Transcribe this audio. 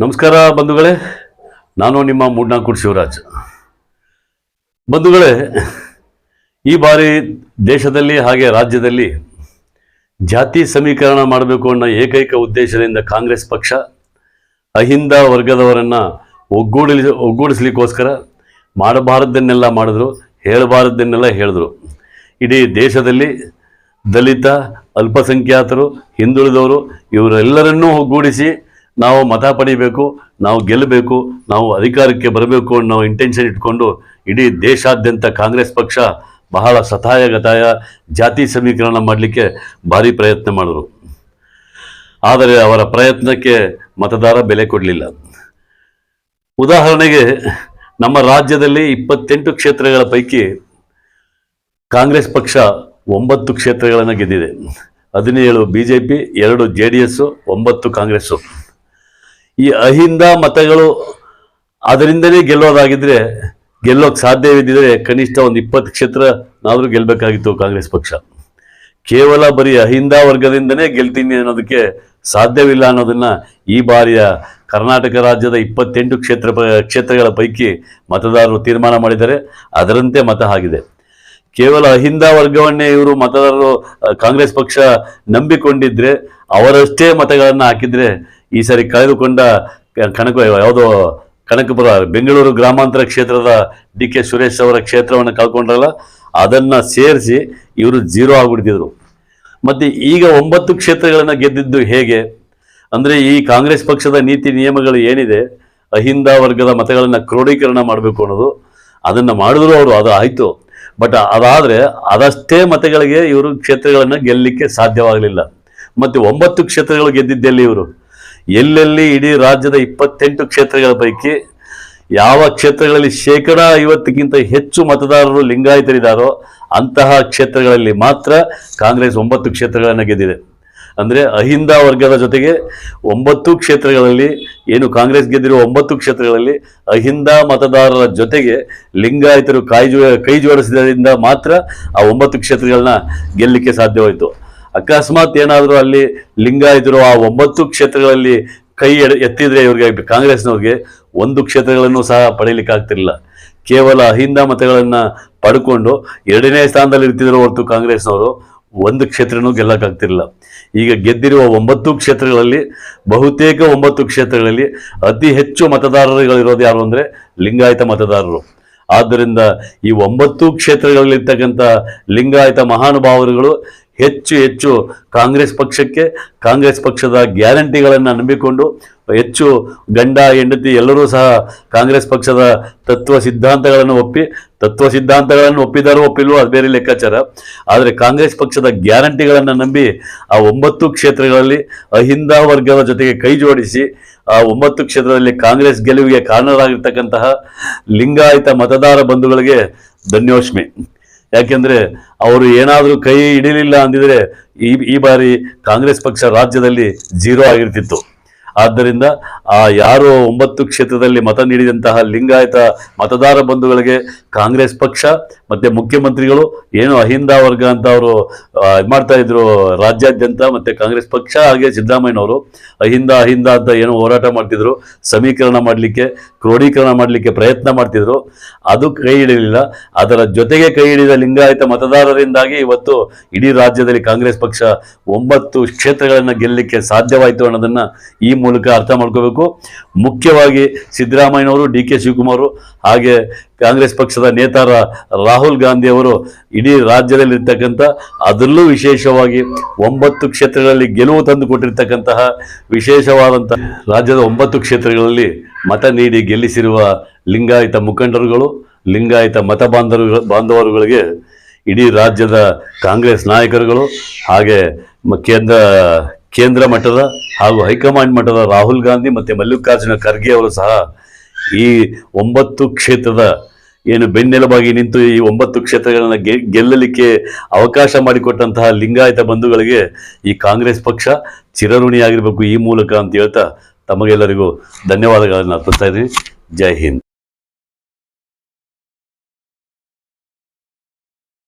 ನಮಸ್ಕಾರ ಬಂಧುಗಳೇ. ನಾನು ನಿಮ್ಮ ಮೂಡ್ನಾಕೂಡ್ ಶಿವರಾಜ್. ಬಂಧುಗಳೇ, ಈ ಬಾರಿ ದೇಶದಲ್ಲಿ ಹಾಗೆ ರಾಜ್ಯದಲ್ಲಿ ಜಾತಿ ಸಮೀಕರಣ ಮಾಡಬೇಕು ಅನ್ನೋ ಏಕೈಕ ಉದ್ದೇಶದಿಂದ ಕಾಂಗ್ರೆಸ್ ಪಕ್ಷ ಅಹಿಂದ ವರ್ಗದವರನ್ನು ಒಗ್ಗೂಡಲಿ, ಒಗ್ಗೂಡಿಸ್ಲಿಕ್ಕೋಸ್ಕರ ಮಾಡಬಾರದನ್ನೆಲ್ಲ ಮಾಡಿದ್ರು ಹೇಳಬಾರದನ್ನೆಲ್ಲ ಹೇಳಿದ್ರು. ಇಡೀ ದೇಶದಲ್ಲಿ ದಲಿತ, ಅಲ್ಪಸಂಖ್ಯಾತರು, ಹಿಂದುಳಿದವರು ಇವರೆಲ್ಲರನ್ನೂ ಒಗ್ಗೂಡಿಸಿ ನಾವು ಮತ ಪಡಿಬೇಕು, ನಾವು ಗೆಲ್ಲಬೇಕು ನಾವು ಅಧಿಕಾರಕ್ಕೆ ಬರಬೇಕು ಅನ್ನೋ ಇಂಟೆನ್ಷನ್ ಇಟ್ಕೊಂಡು ಇಡೀ ದೇಶಾದ್ಯಂತ ಕಾಂಗ್ರೆಸ್ ಪಕ್ಷ ಬಹಳ ಸತಾಯಗತಾಯ ಜಾತಿ ಸಮೀಕರಣ ಮಾಡಲಿಕ್ಕೆ ಭಾರಿ ಪ್ರಯತ್ನ ಮಾಡಿದ್ರು. ಆದರೆ ಅವರ ಪ್ರಯತ್ನಕ್ಕೆ ಮತದಾರ ಬೆಲೆ ಕೊಡಲಿಲ್ಲ. ಉದಾಹರಣೆಗೆ ನಮ್ಮ ರಾಜ್ಯದಲ್ಲಿ ಇಪ್ಪತ್ತೆಂಟು ಕ್ಷೇತ್ರಗಳ ಪೈಕಿ ಕಾಂಗ್ರೆಸ್ ಪಕ್ಷ ಒಂಬತ್ತು ಕ್ಷೇತ್ರಗಳನ್ನು ಗೆದ್ದಿದೆ. ಹದಿನೇಳು ಬಿ ಜೆ ಪಿ ಎರಡು ಜೆ ಡಿ ಎಸ್ಸು ಒಂಬತ್ತು ಕಾಂಗ್ರೆಸ್ಸು ಈ ಅಹಿಂದ ಮತಗಳು ಅದರಿಂದಲೇ ಗೆಲ್ಲೋದಾಗಿದ್ರೆ ಗೆಲ್ಲೋಕ್ಕೆ ಸಾಧ್ಯವಿದ್ದರೆ ಕನಿಷ್ಠ ಒಂದು ಇಪ್ಪತ್ತು ಕ್ಷೇತ್ರ ನಾದರೂ ಗೆಲ್ಲಬೇಕಾಗಿತ್ತು ಕಾಂಗ್ರೆಸ್ ಪಕ್ಷ. ಕೇವಲ ಬರೀ ಅಹಿಂದ ವರ್ಗದಿಂದನೇ ಗೆಲ್ತೀನಿ ಅನ್ನೋದಕ್ಕೆ ಸಾಧ್ಯವಿಲ್ಲ ಅನ್ನೋದನ್ನ ಈ ಬಾರಿಯ ಕರ್ನಾಟಕ ರಾಜ್ಯದ ಇಪ್ಪತ್ತೆಂಟು ಕ್ಷೇತ್ರ ಕ್ಷೇತ್ರಗಳ ಪೈಕಿ ಮತದಾರರು ತೀರ್ಮಾನ ಮಾಡಿದ್ದಾರೆ. ಅದರಂತೆ ಮತ ಆಗಿದೆ. ಕೇವಲ ಅಹಿಂದ ವರ್ಗವನ್ನೇ ಇವರು ಮತದಾರರು ಕಾಂಗ್ರೆಸ್ ಪಕ್ಷ ನಂಬಿಕೊಂಡಿದ್ರೆ ಅವರಷ್ಟೇ ಮತಗಳನ್ನು ಹಾಕಿದ್ರೆ ಈ ಸರಿ ಕಳೆದುಕೊಂಡ ಕನಕ ಯಾವುದೋ ಕನಕಪುರ ಬೆಂಗಳೂರು ಗ್ರಾಮಾಂತರ ಕ್ಷೇತ್ರದ ಡಿ ಕೆ ಸುರೇಶ್ ಅವರ ಕ್ಷೇತ್ರವನ್ನು ಕಳ್ಕೊಂಡ್ರಲ್ಲ, ಅದನ್ನು ಸೇರಿಸಿ ಇವರು ಜೀರೋ ಆಗಿಬಿಡ್ತಿದ್ರು. ಮತ್ತು ಈಗ ಒಂಬತ್ತು ಕ್ಷೇತ್ರಗಳನ್ನು ಗೆದ್ದಿದ್ದು ಹೇಗೆ? ಅಂದರೆ ಈ ಕಾಂಗ್ರೆಸ್ ಪಕ್ಷದ ನೀತಿ ನಿಯಮಗಳು ಏನಿದೆ? ಅಹಿಂದ ವರ್ಗದ ಮತಗಳನ್ನು ಕ್ರೋಢೀಕರಣ ಮಾಡಬೇಕು ಅನ್ನೋದು. ಅದನ್ನು ಮಾಡಿದ್ರು ಅವರು, ಅದು ಆಯಿತು. ಬಟ್ ಅದಾದರೆ ಅದಷ್ಟೇ ಮತಗಳಿಗೆ ಇವರು ಕ್ಷೇತ್ರಗಳನ್ನು ಗೆಲ್ಲಲಿಕ್ಕೆ ಸಾಧ್ಯವಾಗಲಿಲ್ಲ. ಮತ್ತು ಒಂಬತ್ತು ಕ್ಷೇತ್ರಗಳು ಗೆದ್ದಿದ್ದೆಲ್ಲಿ ಇವರು? ಎಲ್ಲೆಲ್ಲಿ ಇಡೀ ರಾಜ್ಯದ ಇಪ್ಪತ್ತೆಂಟು ಕ್ಷೇತ್ರಗಳ ಪೈಕಿ ಯಾವ ಕ್ಷೇತ್ರಗಳಲ್ಲಿ ಶೇಕಡ ಐವತ್ತಕ್ಕಿಂತ ಹೆಚ್ಚು ಮತದಾರರು ಲಿಂಗಾಯತರಿದ್ದಾರೋ ಅಂತಹ ಕ್ಷೇತ್ರಗಳಲ್ಲಿ ಮಾತ್ರ ಕಾಂಗ್ರೆಸ್ ಒಂಬತ್ತು ಕ್ಷೇತ್ರಗಳನ್ನು ಗೆದ್ದಿದೆ. ಅಂದರೆ ಅಹಿಂದ ವರ್ಗದ ಜೊತೆಗೆ ಒಂಬತ್ತು ಕ್ಷೇತ್ರಗಳಲ್ಲಿ ಏನು ಕಾಂಗ್ರೆಸ್ ಗೆದ್ದಿರುವ ಒಂಬತ್ತು ಕ್ಷೇತ್ರಗಳಲ್ಲಿ ಅಹಿಂದ ಮತದಾರರ ಜೊತೆಗೆ ಲಿಂಗಾಯತರು ಕೈ ಜೋ ಕೈ ಜೋಡಿಸಿದ್ದರಿಂದ ಮಾತ್ರ ಆ ಒಂಬತ್ತು ಕ್ಷೇತ್ರಗಳನ್ನ ಗೆಲ್ಲಲಿಕ್ಕೆ ಸಾಧ್ಯವಾಯಿತು. ಅಕಸ್ಮಾತ್ ಏನಾದರೂ ಅಲ್ಲಿ ಲಿಂಗಾಯತರು ಆ ಒಂಬತ್ತು ಕ್ಷೇತ್ರಗಳಲ್ಲಿ ಕೈ ಎಡ- ಎತ್ತಿದ್ರೆ ಇವ್ರಿಗೆ ಕಾಂಗ್ರೆಸ್ನವ್ರಿಗೆ ಒಂದು ಕ್ಷೇತ್ರಗಳನ್ನು ಸಹ ಪಡೆಯಲಿಕ್ಕೆ ಆಗ್ತಿರಲಿಲ್ಲ. ಕೇವಲ ಅಹಿಂದ ಮತಗಳನ್ನು ಪಡ್ಕೊಂಡು ಎರಡನೇ ಸ್ಥಾನದಲ್ಲಿ ಇರ್ತಿದ್ರು ಹೊರತು ಕಾಂಗ್ರೆಸ್ನವರು ಒಂದು ಕ್ಷೇತ್ರನೂ ಗೆಲ್ಲಕ್ಕಾಗ್ತಿರಲಿಲ್ಲ. ಈಗ ಗೆದ್ದಿರುವ ಒಂಬತ್ತು ಕ್ಷೇತ್ರಗಳಲ್ಲಿ, ಬಹುತೇಕ ಒಂಬತ್ತು ಕ್ಷೇತ್ರಗಳಲ್ಲಿ ಅತಿ ಹೆಚ್ಚು ಮತದಾರರುಗಳಿರೋದು ಯಾರು ಅಂದರೆ ಲಿಂಗಾಯತ ಮತದಾರರು. ಆದ್ದರಿಂದ ಈ ಒಂಬತ್ತು ಕ್ಷೇತ್ರಗಳಲ್ಲಿರ್ತಕ್ಕಂಥ ಲಿಂಗಾಯತ ಮಹಾನುಭಾವರುಗಳು ಹೆಚ್ಚು ಹೆಚ್ಚು ಕಾಂಗ್ರೆಸ್ ಪಕ್ಷಕ್ಕೆ, ಕಾಂಗ್ರೆಸ್ ಪಕ್ಷದ ಗ್ಯಾರಂಟಿಗಳನ್ನು ನಂಬಿಕೊಂಡು, ಹೆಚ್ಚು ಗಂಡ, ಹೆಂಡತಿ ಎಲ್ಲರೂ ಸಹ ಕಾಂಗ್ರೆಸ್ ಪಕ್ಷದ ತತ್ವ ಸಿದ್ಧಾಂತಗಳನ್ನು ಒಪ್ಪಿ, ತತ್ವ ಸಿದ್ಧಾಂತಗಳನ್ನು ಒಪ್ಪಿದಾರೋ ಒಪ್ಪಿಲ್ವೋ ಅದು ಬೇರೆ ಲೆಕ್ಕಾಚಾರ. ಆದರೆ ಕಾಂಗ್ರೆಸ್ ಪಕ್ಷದ ಗ್ಯಾರಂಟಿಗಳನ್ನು ನಂಬಿ ಆ ಒಂಬತ್ತು ಕ್ಷೇತ್ರಗಳಲ್ಲಿ ಅಹಿಂದ ವರ್ಗದ ಜೊತೆಗೆ ಕೈ ಜೋಡಿಸಿ, ಆ ಒಂಬತ್ತು ಕ್ಷೇತ್ರದಲ್ಲಿ ಕಾಂಗ್ರೆಸ್ ಗೆಲುವಿಗೆ ಕಾರಣರಾಗಿರ್ತಕ್ಕಂತಹ ಲಿಂಗಾಯತ ಮತದಾರ ಬಂಧುಗಳಿಗೆ ಧನ್ಯೋಷ್ಮಿ. ಯಾಕೆಂದ್ರೆ ಅವರು ಏನಾದರೂ ಕೈ ಹಿಡಿಲಿಲ್ಲ ಅಂದಿದ್ರೆ ಈ ಈ ಬಾರಿ ಕಾಂಗ್ರೆಸ್ ಪಕ್ಷ ರಾಜ್ಯದಲ್ಲಿ ಜೀರೋ ಆಗಿರ್ತಿತ್ತು. ಆದ್ದರಿಂದ ಆ ಯಾರು ಒಂಬತ್ತು ಕ್ಷೇತ್ರದಲ್ಲಿ ಮತ ನೀಡಿದಂತಹ ಲಿಂಗಾಯತ ಮತದಾರ ಬಂಧುಗಳಿಗೆ ಕಾಂಗ್ರೆಸ್ ಪಕ್ಷ, ಮತ್ತೆ ಮುಖ್ಯಮಂತ್ರಿಗಳು, ಏನು ಅಹಿಂದ ವರ್ಗ ಅಂತ ಅವರು ಮಾಡ್ತಾ ಇದ್ರು ರಾಜ್ಯಾದ್ಯಂತ, ಮತ್ತೆ ಕಾಂಗ್ರೆಸ್ ಪಕ್ಷ ಹಾಗೆ ಸಿದ್ದರಾಮಯ್ಯನವರು, ಅಹಿಂದ ಅಹಿಂದ ಅಂತ ಏನು ಹೋರಾಟ ಮಾಡ್ತಿದ್ರು, ಸಮೀಕರಣ ಮಾಡಲಿಕ್ಕೆ ಕ್ರೋಢೀಕರಣ ಮಾಡಲಿಕ್ಕೆ ಪ್ರಯತ್ನ ಮಾಡ್ತಿದ್ರು. ಅದು ಕೈ ಹಿಡಿಯಲಿಲ್ಲ ಅದರ ಜೊತೆಗೆ ಕೈ ಹಿಡಿದ ಲಿಂಗಾಯತ ಮತದಾರರಿಂದಾಗಿ ಇವತ್ತು ಇಡೀ ರಾಜ್ಯದಲ್ಲಿ ಕಾಂಗ್ರೆಸ್ ಪಕ್ಷ ಒಂಬತ್ತು ಕ್ಷೇತ್ರಗಳನ್ನು ಗೆಲ್ಲಲಿಕ್ಕೆ ಸಾಧ್ಯವಾಯಿತು ಅನ್ನೋದನ್ನ ಈ ಮೂಲಕ ಅರ್ಥ ಮಾಡ್ಕೋಬೇಕು. ಮುಖ್ಯವಾಗಿ ಸಿದ್ದರಾಮಯ್ಯನವರು ಡಿ ಕೆ ಶಿವಕುಮಾರ್, ಹಾಗೆ ಕಾಂಗ್ರೆಸ್ ಪಕ್ಷದ ನೇತಾರ ರಾಹುಲ್ ಗಾಂಧಿ ಅವರು ಇಡೀ ರಾಜ್ಯದಲ್ಲಿರ್ತಕ್ಕಂಥ, ಅದರಲ್ಲೂ ವಿಶೇಷವಾಗಿ ಒಂಬತ್ತು ಕ್ಷೇತ್ರಗಳಲ್ಲಿ ಗೆಲುವು ತಂದು ಕೊಟ್ಟಿರ್ತಕ್ಕಂತಹ ವಿಶೇಷವಾದಂತಹ ರಾಜ್ಯದ ಒಂಬತ್ತು ಕ್ಷೇತ್ರಗಳಲ್ಲಿ ಮತ ನೀಡಿ ಗೆಲ್ಲಿಸಿರುವ ಲಿಂಗಾಯತ ಮುಖಂಡರುಗಳು, ಲಿಂಗಾಯತ ಮತ ಬಾಂಧವರು ಬಾಂಧವರುಗಳಿಗೆ ಇಡೀ ರಾಜ್ಯದ ಕಾಂಗ್ರೆಸ್ ನಾಯಕರುಗಳು, ಹಾಗೆ ಕೇಂದ್ರ ಕೇಂದ್ರ ಮಟ್ಟದ ಹಾಗೂ ಹೈಕಮಾಂಡ್ ಮಟ್ಟದ ರಾಹುಲ್ ಗಾಂಧಿ ಮತ್ತು ಮಲ್ಲಿಕಾರ್ಜುನ ಖರ್ಗೆ ಅವರು ಸಹ ಈ ಒಂಬತ್ತು ಕ್ಷೇತ್ರದ ಏನು ಬೆನ್ನೆಲುಬಾಗಿ ನಿಂತು ಈ ಒಂಬತ್ತು ಕ್ಷೇತ್ರಗಳನ್ನು ಗೆಲ್ಲಲಿಕ್ಕೆ ಅವಕಾಶ ಮಾಡಿಕೊಟ್ಟಂತಹ ಲಿಂಗಾಯತ ಬಂಧುಗಳಿಗೆ ಈ ಕಾಂಗ್ರೆಸ್ ಪಕ್ಷ ಚಿರಋಣಿಯಾಗಿರಬೇಕು ಈ ಮೂಲಕ ಅಂತ ಹೇಳ್ತಾ ತಮಗೆಲ್ಲರಿಗೂ ಧನ್ಯವಾದಗಳನ್ನು ಅರ್ಪಿಸ್ತಾ ಇದ್ದೀನಿ. ಜೈ ಹಿಂದ್.